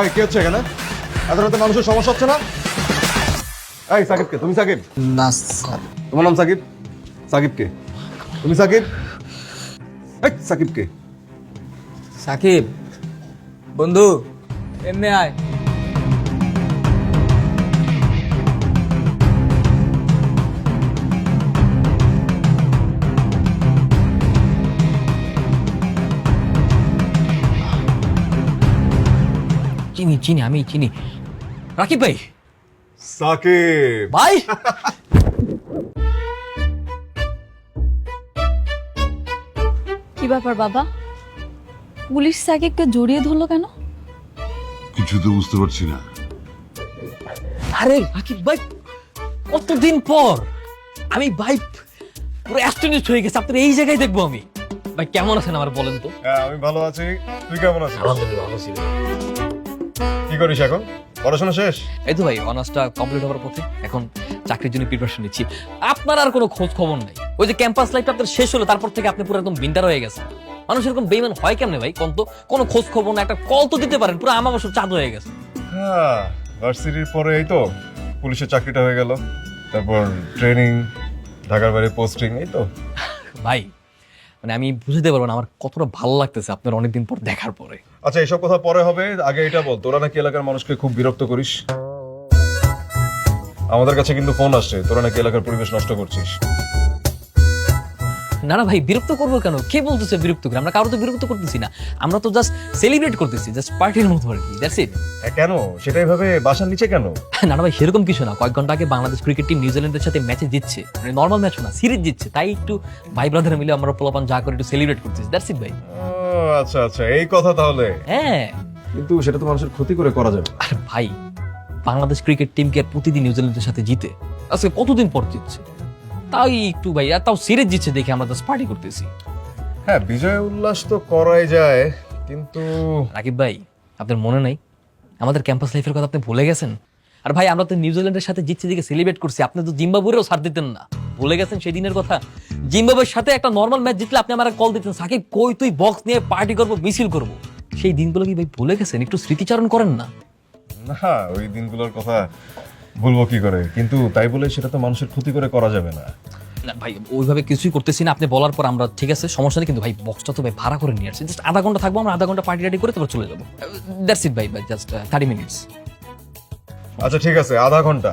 এই কে হচ্ছে এখানে? এত রাতে মানুষের সমস্যা হচ্ছে না? এই সাকিব কে তুমি সাকিব? না স্যার। তোমার নাম সাকিব? সাকিব কে তুমি সাকিব? এই সাকিব কে সাকিব বন্ধু এমনি আয়। চিনি চিনি আমি চিনি রাকিব ভাই সাকিব ভাই কি ব্যাপার বাবা পুলিশ সাকিবকে জড়িয়ে ধরলো কেন কিছু তো বুঝতে পারছি না আরে রাকিব ভাই কতদিন পর আমি ভাই পুরো অ্যাস্টনিস্ট হয়ে গেছে আপনার এই জায়গায় দেখব আমি ভাই কেমন আছেন আমার বলেন তো হ্যাঁ আমি ভালো আছি তুই কেমন আছিস আলহামদুলিল্লাহ ভালো ছিল কি করিস এখন? পড়াশোনা শেষ? এই তো ভাই অনার্সটা কমপ্লিট হওয়ার পথে এখন চাকরির জন্য প্রিপারেশন নিচ্ছি। আপনার আর কোনো খোঁজ খবর নাই। ওই যে ক্যাম্পাস লাইফটা আপনার শেষ হলো তারপর থেকে আপনি পুরো একদম বিন্টার হয়ে গেছে মানুষ এরকম বেইমান হয় কেমনে ভাই? কোন তো কোনো খোঁজ খবর না একটা কল তো দিতে পারেন পুরো আমার বছর চাঁদ হয়ে গেছে। হ্যাঁ ভার্সিটির পরে এই তো পুলিশের চাকরিটা হয়ে গেল। তারপর ট্রেনিং ঢাকার বাইরে পোস্টিং এই তো। ভাই মানে আমি বুঝতে পারব না, আমার কতটা ভালো লাগতেছে আপনার অনেকদিন পর দেখার পরে। আচ্ছা এসব কথা পরে হবে, আগে এটা বল। তোরা নাকি এলাকার মানুষকে খুব বিরক্ত করিস? আমাদের কাছে কিন্তু ফোন আসছে, তোরা নাকি এলাকার পরিবেশ নষ্ট করছিস। না না ভাই বিরক্ত করব কেন? কে বলতেছে বিরক্ত করে? আমরা কারও তো বিরক্ত করতেছি না। আমরা তো জাস্ট সেলিব্রেট করতেছি জাস্ট পার্টির মতো আর কি দ্যাটস ইট হ্যাঁ, কেন? সেটাই ভাবে বাসার নিচে কেন? না না ভাই সেরকম কিছু না। কয়েক ঘণ্টা আগে বাংলাদেশ ক্রিকেট টিম নিউজিল্যান্ডের সাথে ম্যাচে জিতছে। মানে নর্মাল ম্যাচ না সিরিজ জিতছে। তাই একটু ভাই ব্রাদার মিলে আমরা পোলাপান যা করে একটু সেলিব্রেট করতেছি দ্যাটস ইট ভাই। আচ্ছা আচ্ছা এই কথা তাহলে। হ্যাঁ। কিন্তু সেটা তো মানুষের ক্ষতি করে করা যাবে। আর ভাই বাংলাদেশ ক্রিকেট টিমকে প্রতিদিন নিউজিল্যান্ডের সাথে জিতে আজকে কতদিন পর জিতছে? তাই একটু ভাই আর তাও সিরিজ জিতছে দেখে আমরা জাস্ট পার্টি করতেছি। হ্যাঁ বিজয় উল্লাস তো করাই যায় কিন্তু রাকিব ভাই আপনার মনে নাই? আমাদের ক্যাম্পাস লাইফের কথা আপনি ভুলে গেছেন? আর ভাই আমরা তো নিউজিল্যান্ডের সাথে জিতছে দিকে সেলিব্রেট করছি আপনি তো জিম্বাবুয়েরও ছাড় দিতেন না। ভুলে গেছেন সেই দিনের কথা? জিম্বাবুয়ের সাথে একটা নর্মাল ম্যাচ জিতলে আপনি আমার কল দিতেন সাকিব কই তুই বক্স নিয়ে পার্টি করব মিছিল করব? সেই দিনগুলো কি ভাই ভুলে গেছেন? একটু স্মৃতিচারণ করেন না। না ওই দিনগুলোর কথা বলব কি করে? কিন্তু তাই বলে সেটা তো মানুষের ক্ষতি করে করা যাবে না। না ভাই ওইভাবে কিছুই করতেছি না। আপনি বলার পর আমরা ঠিক আছে সমস্যা নেই কিন্তু ভাই বক্সটা তো ভাই ভাড়া করে নিয়ে আসছি। জাস্ট আধা ঘণ্টা থাকব আমরা আধা ঘণ্টা পার্টি টাটি করে তারপর চলে যাব। দ্যাটস ইট ভাই জাস্ট থার্টি মিনিটস আচ্ছা ঠিক আছে আধা ঘণ্টা।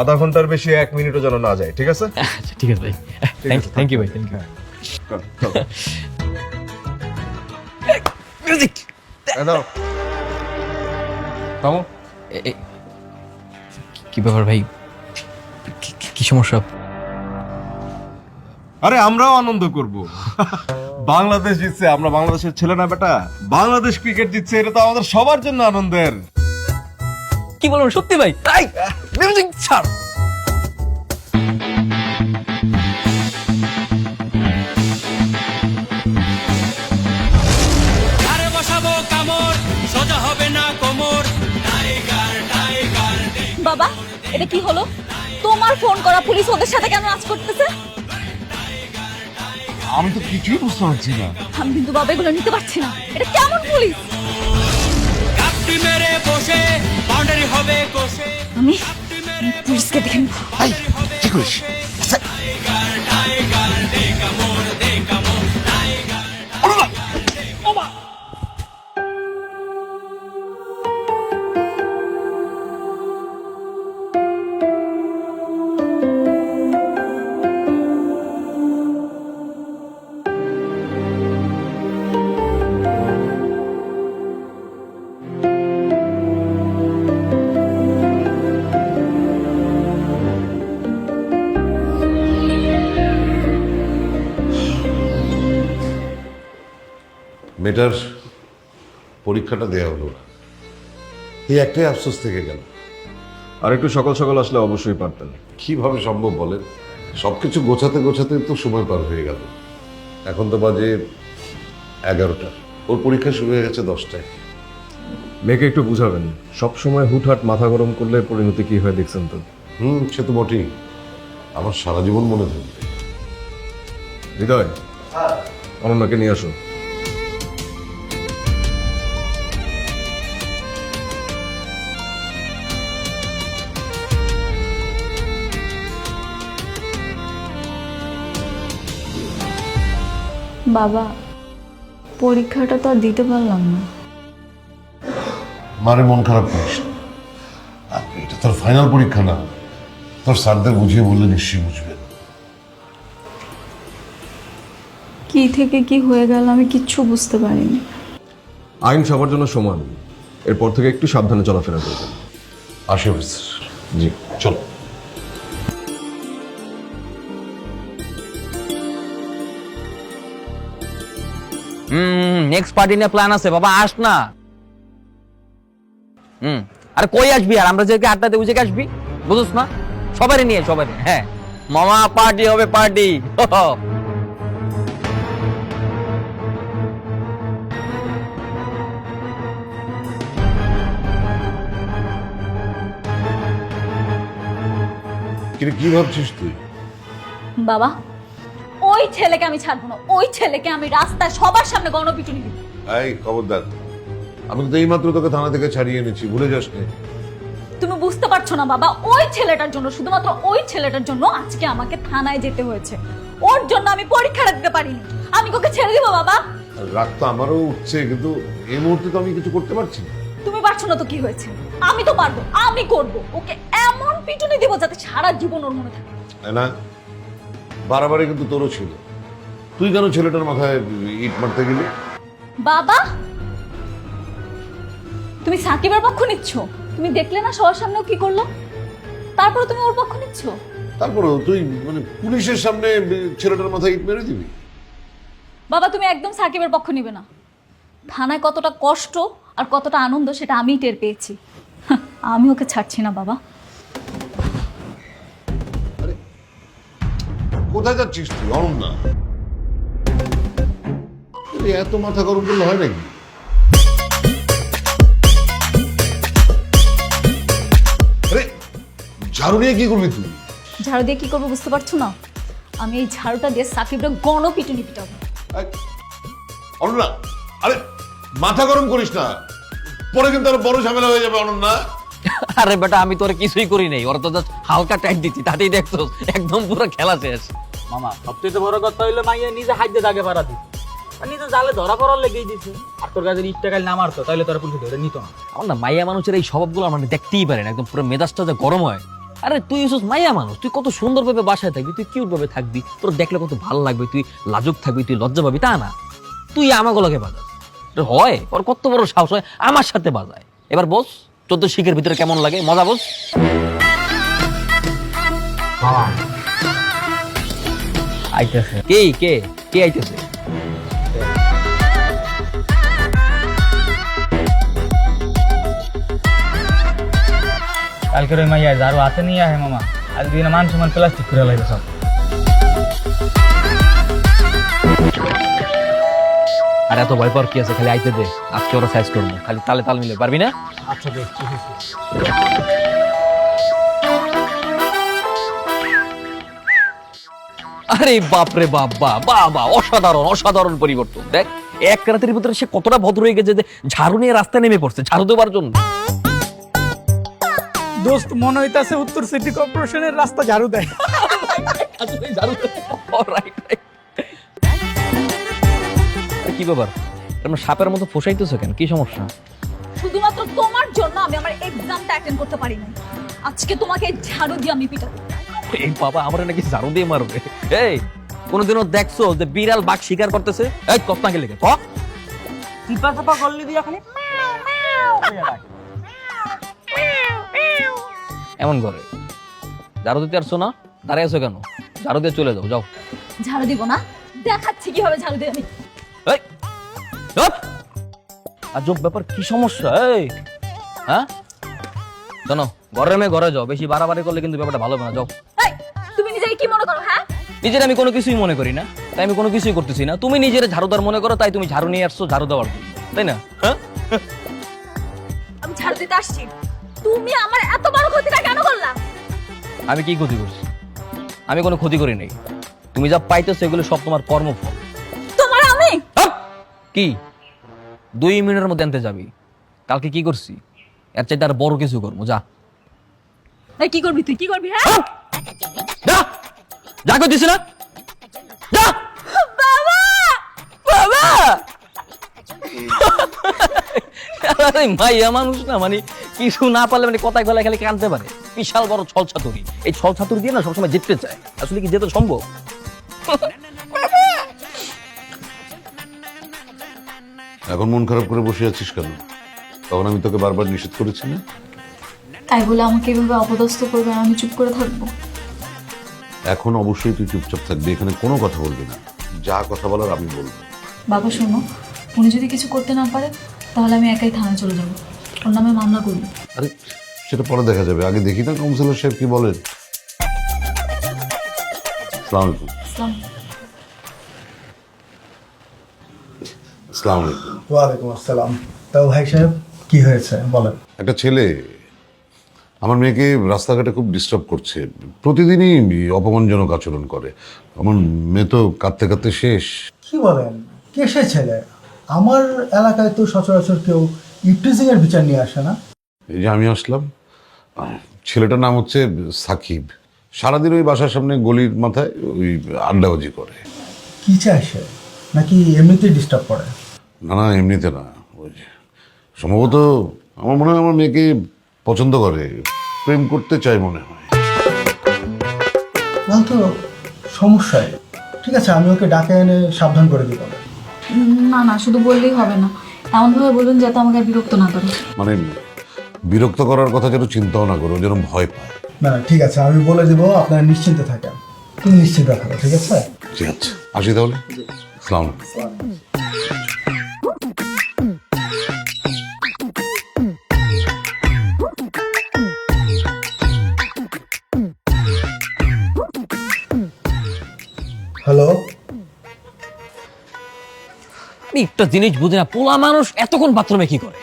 আধা ঘণ্টার বেশি এক মিনিটও যেন না যায় ঠিক আছে? আচ্ছা ঠিক আছে ভাই। থ্যাংক ইউ থ্যাংক ইউ ভাই থ্যাংক ইউ। মিউজিক। থামো। কি ব্যাপার ভাই? কি- সমস্যা? আরে আমরাও আনন্দ করব। বাংলাদেশ জিতছে আমরা বাংলাদেশের ছেলে না বেটা। বাংলাদেশ ক্রিকেট জিতছে এটা তো আমাদের সবার জন্য আনন্দের। কি বলব সত্যি ভাই? তাই মিউজিক ছাড়। এটা কি হলো? তোমার ফোন করা পুলিশ ওদের সাথে কেন নাচ করতেছে? আমি তো কিছুই বুঝতে পারছি না। আমি কিন্তু বাবা এগুলো নিতে পারছি না। এটা কেমন পুলিশ? কাপটি মেরে বসে বাউন্ডারি হবে কোষে আমি আমি পুলিশকে দেখে নেব। কি করিস? মেয়েটার পরীক্ষাটা দেওয়া হলো। না এই একটাই আফসোস থেকে গেল। আর একটু সকাল সকাল আসলে অবশ্যই পারতেন। কীভাবে সম্ভব বলেন? সবকিছু গোছাতে গোছাতে তো সময় পার হয়ে গেল। এখন তো বাজে এগারোটা। ওর পরীক্ষা শুরু হয়ে গেছে দশটায়। মেয়েকে একটু বুঝাবেন। সব সময় হুটহাট মাথা গরম করলে পরিণতি কি হয় দেখছেন তো? হুম সে তো বটেই। আমার সারা জীবন মনে থাকবে। হৃদয় অনন্যাকে নিয়ে আসো। বাবা পরীক্ষাটা তো আর দিতে পারলাম না। মারে মন খারাপ করিস আর এটা তোর ফাইনাল পরীক্ষা না। তোর স্যারদের বুঝিয়ে বললে নিশ্চয়ই বুঝবে। কি থেকে কি হয়ে গেল আমি কিচ্ছু বুঝতে পারিনি। আইন সবার জন্য সমান। এরপর থেকে একটু সাবধানে চলাফেরা করবেন। আসি জি। চল। হুম নেক্সট পার্টি নিয়ে প্ল্যান আছে বাবা আস না। হুম আরে কই আসবি আর? আমরা যেকে আড্ডা দেবো যেকে আসবি? বুঝছ না? সবারই নিয়ে সবারই। হ্যাঁ। মামা পার্টি হবে পার্টি কিন্তু কি ভাবছিস তুই? বাবা ওই ছেলেকে আমি ছাড়বো না ওই ছেলেকে আমি রাস্তায় সবার সামনে গণপিটুনি দিব। এই খবরদার। আমি তো এইমাত্র তোকে থানা থেকে ছাড়িয়ে এনেছি ভুলে যাস নি তুমি বুঝতে পারছ না বাবা ওই ছেলেটার জন্য শুধুমাত্র ওই ছেলেটার জন্য আজকে আমাকে থানায় যেতে হয়েছে। ওর জন্য আমি পরীক্ষা দিতে পারিনি। আমি ওকে ছেড়ে দিব বাবা। রাগ তো আমারও উঠছে কিন্তু এই মুহূর্তে তো আমি কিছু করতে পারছি না। তুমি পারছ না তো কি হয়েছে? আমি তো পারব আমি করব। ওকে এমন পিটুনি দিব যাতে সারা জীবন ওর মনে থাকে। না বাড়াবাড়ি কিন্তু তোরও ছিল। তুই কেন ছেলেটার মাথায় ইট মারতে গেলি? বাবা! তুমি সাকিবের পক্ষ নিচ্ছ? তুমি দেখলে না সবার সামনেও কি করল? তারপরে তুমি ওর পক্ষ নিচ্ছ? তারপরেও তুই মানে পুলিশের সামনে ছেলেটার মাথায় ইট মেরে দিবি? বাবা তুমি একদম সাকিবের পক্ষ নিবে না। থানায় কতটা কষ্ট আর কতটা আনন্দ সেটা আমিই টের পেয়েছি। আমি ওকে ছাড়ছি না বাবা। কোথায় যাচ্ছিস তুই? অনন্যা আরে, এত মাথা গরম করলে হয় নাকি? আরে ঝাড়ু নিয়ে কি করবি তুই? ঝাড়ু দিয়ে কি করব বুঝতে পারছ না? আমি এই ঝাড়ুটা দিয়ে সাকিবটা গণ পিটুনি পিটাবো অনন্যা আরে মাথা গরম করিস না। পরে কিন্তু আরও বড় ঝামেলা হয়ে যাবে অনন্যা। আরে বেটা আমি তোর কিছুই করি নাই। ওরা তো just হালকা টাইট দিচ্ছি তাতেই দেখছ একদম পুরো খেলা শেষ। মামা সবচেয়ে বড় কথা হইল মাইয়া নিজে হাইতে দাগে পারা দিচ্ছে। আর নিজে জালে ধরা পড়ার লেগেই দিছে। আর তোর কাছে ইটটা কাল না মারতো তাহলে তোরা পুলিশে ধরে নিত না। আমার না মাইয়া মানুষের এই স্বভাবগুলো মানে দেখতেই পারে না একদম পুরো মেজাজটা যে গরম হয়। আরে তুই এসেছিস মাইয়া মানুষ তুই কত সুন্দরভাবে বাসায় থাকবি তুই কিউট থাকবি তোর দেখলে কত ভালো লাগবে তুই লাজুক থাকবি তুই লজ্জা পাবি তা না। তুই আমাগুলোকে বাজাস। হয় ওর কত বড় সাহস হয় আমার সাথে বাজায়। এবার বস চোদ্দ শিখের ভিতরে কেমন লাগে মজা বস। আইতেছে। কে কে কে আইতেছে? কালকের ওই মাইয়া যারও হাতে নিয়ে আহে মামা। আজকে দিনে মান সমান প্লাস্টিক করে লাগবে সব। আর এত ভয় পাওয়ার কি আছে? খালি আইতে দে আজকে ওরা সাইজ করব। খালি তালে তাল মিলে পারবি না? আচ্ছা আছে। আরে বাপ রে বাপ বা বাবা অসাধারণ অসাধারণ পরিবর্তন। দেখ এক রাতের ভিতরে সে কতটা ভদ্র হয়ে গেছে যে ঝাড়ু নিয়ে রাস্তায় নেমে পড়ছে ঝাড়ু দেওয়ার জন্য। দোস্ত মনে হইতাছে উত্তর সিটি কর্পোরেশনের রাস্তা ঝাড়ু দেয়। আসলে ঝাড়ু কি ব্যাপার? তোমরা সাপের মতো ফোসাইতেছো কেন? কি সমস্যা? শুধুমাত্র তোমার জন্য আমি আমার এক্সামটা অ্যাটেন্ড করতে পারি না আজকে তোমাকে ঝাড়ু দিয়ে আমি পিটাবো। এই বাবা আমার নাকি ঝাড়ু দিয়ে মারবে। এই কোনোদিনও দেখছ যে বিড়াল বাঘ শিকার করতেছে? এই কস্তা গেলে ক? চিপা চাপা করলি দিয়া খালি এমন করে। ঝাড়ু দিতে আসছো না? দাঁড়িয়ে আছো কেন? ঝাড়ু দিয়ে চলে যাও যাও। ঝাড়ু দিব না? দেখাচ্ছি কীভাবে ঝাড়ু দিয়ে আমি। এই! আজব ব্যাপার কি সমস্যা এই! হ্যাঁ? শোনো ঘরে মেয়ে ঘরে যাও বেশি বাড়াবাড়ি করলে কিন্তু ব্যাপারটা ভালো হবে না যাও। তুমি নিজেকে কি মনে করো হ্যাঁ? নিজের আমি কোনো কিছুই মনে করি না তাই আমি কোনো কিছুই করতেছি না। তুমি নিজের ঝাড়ুদার মনে করো তাই তুমি ঝাড়ু নিয়ে আসছো ঝাড়ু দেওয়ার তাই না? হ্যাঁ? আমি ঝাড়ু দিতে আসছি। তুমি আমার এত বড় ক্ষতিটা কেন করলা আমি কি ক্ষতি করছি? আমি কোনো ক্ষতি করি নাই। তুমি যা পাইতেছো এগুলো সব তোমার কর্মফল। তোমার আমি? কি? দুই মিনিটের মধ্যে আনতে যাবি। কালকে কি করছি? এর চাইতে আর বড় কিছু করব যা। এই, কি করবি তুই? কি করবি হ্যাঁ? যা! যা করছিস না? যা! বাবা! আরে মাইয়া মানুষ না মানে কিছু না পারলে মানে কথায় গলায় খালি কানতে পারে বিশাল বড় ছল ছাতুরি। এই ছল ছাতুরি দিয়ে না সবসময় জিততে চায়। আসলে কি যেতে সম্ভব? এখন মন খারাপ করে বসে আছিস কেন? তখন আমি তোকে বারবার নিষেধ করেছি না? তাই বলে আমাকে এভাবে অপদস্থ করবে আমি চুপ করে থাকব। এখন অবশ্যই তুই চুপচাপ থাকবি এখানে কোনো কথা বলবি না। যা কথা বলার আমি বলব। বাবা শোনো উনি যদি কিছু করতে না পারে তাহলে আমি একাই থানায় চলে যাব। ওর নামে মামলা করব। আরে সেটা পরে দেখা যাবে। আগে দেখি না কাউন্সিলর সাহেব কি বলেন। সালাম আলাইকুম। আসসালামু আলাইকুম। ওয়ালাইকুম আসসালাম। তাও ভাই সাহেব কি হয়েছে? বলেন। একটা ছেলে আমার মেয়েকে রাস্তাঘাটে খুব ডিস্টার্ব করছে। প্রতিদিনই অপমানজনক আচরণ করে। আমার মেয়ে তো কাঁদতে কাঁদতে শেষ। কি বলেন? কে সে ছেলে? আমার এলাকায় তো সচরাচর কেউ ইপটিজিং এর বিচার নিয়ে আসে না। এই যে আমি আসলাম ছেলেটার নাম হচ্ছে সাকিব। সারাদিন ওই বাসার সামনে গলির মাথায় ওই আড্ডাবাজি করে। কি চায় সে? নাকি এমনিতেই ডিস্টার্ব করে? না না এমনিতে না। ওই যে, সম্ভবত আমার মনে হয় আমার মেয়েকে পছন্দ করে প্রেম করতে চায় মনে হয়। তো সমস্যায়। ঠিক আছে আমি ওকে ডাকে এনে সাবধান করে দিব না না শুধু বললেই হবে না। এমনভাবে বলুন যাতে আমাকে বিরক্ত না করে। মানে বিরক্ত করার কথা যেন চিন্তাও না করে যেন ভয় পায়। না না, ঠিক আছে আমি বলে দেবো আপনারা নিশ্চিন্তে থাকেন। তুমি নিশ্চিন্তে থাকো ঠিক আছে? ঠিক আছে আসি তাহলে। সালাম। আমি একটা জিনিস বুঝি না পোলা মানুষ এতক্ষণ বাথরুমে কি করে?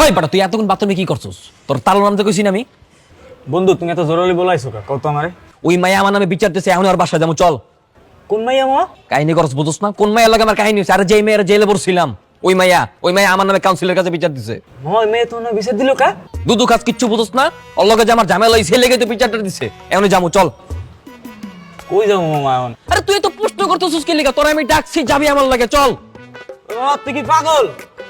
ওই তুই এতক্ষণ বাথরুমে কি করছস? তোর তাল নামতে কইছি না আমি। বন্ধু তুমি এত জোরালি বলাইছো কা কত আমারে। ওই মাইয়া আমার নামে বিচার দিতেছে এখন আর যাব চল। কোন মাইয়া মা? কাহিনী করছ বুঝছ না? কোন মাইয়া লাগে আমার কাহিনী হচ্ছে আরে যেই মেয়ের জেলে পড়ছিলাম। ওই মাইয়া ওই মাইয়া আমার নামে কাউন্সিলের কাছে বিচার দিছে। ওই মেয়ে তোমার বিচার দিল কা? দুদু কাজ কিচ্ছু বুঝছ না? ওর লগে যে আমার ঝামেলা হইছে লেগে তো বিচারটা দিছে। এখন যাব চল। কই যাব মামা আরে তুই তো প্রশ্ন করতেছিস কি লেগে? তোরা আমি ডাকছি যাবি আমার লাগে চল। তুই কি পাগল?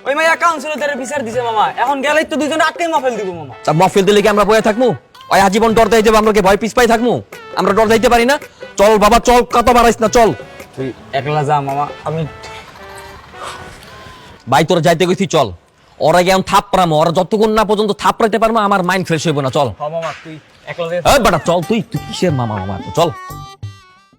ওই মাইয়া কাউন্সিলর তারে বিচার দিছে মামা। এখন গেলেই তো দুজনে আটকে মাফেল দিব মামা। তা মফিল দিলে কি আমরা বয়ে থাকব ওই আজীবন ডর যাব আমরা কি ভয় পিছ পাই থাকব আমরা ডর যাইতে পারি না? চল বাবা চল কত বাড়াইস না চল। তুই একলা যা মামা আমি ভাই তোরা যাইতে গেছি চল। ওরা থাপড়ামো ওরা যতক্ষণ না পর্যন্ত থাপড়াইতে পারব আমার মাইন্ড ফ্রেশ হইব না চল। মামা তুই একলা যা। এই চল তুই তুই কিসের মামা মামা? চল।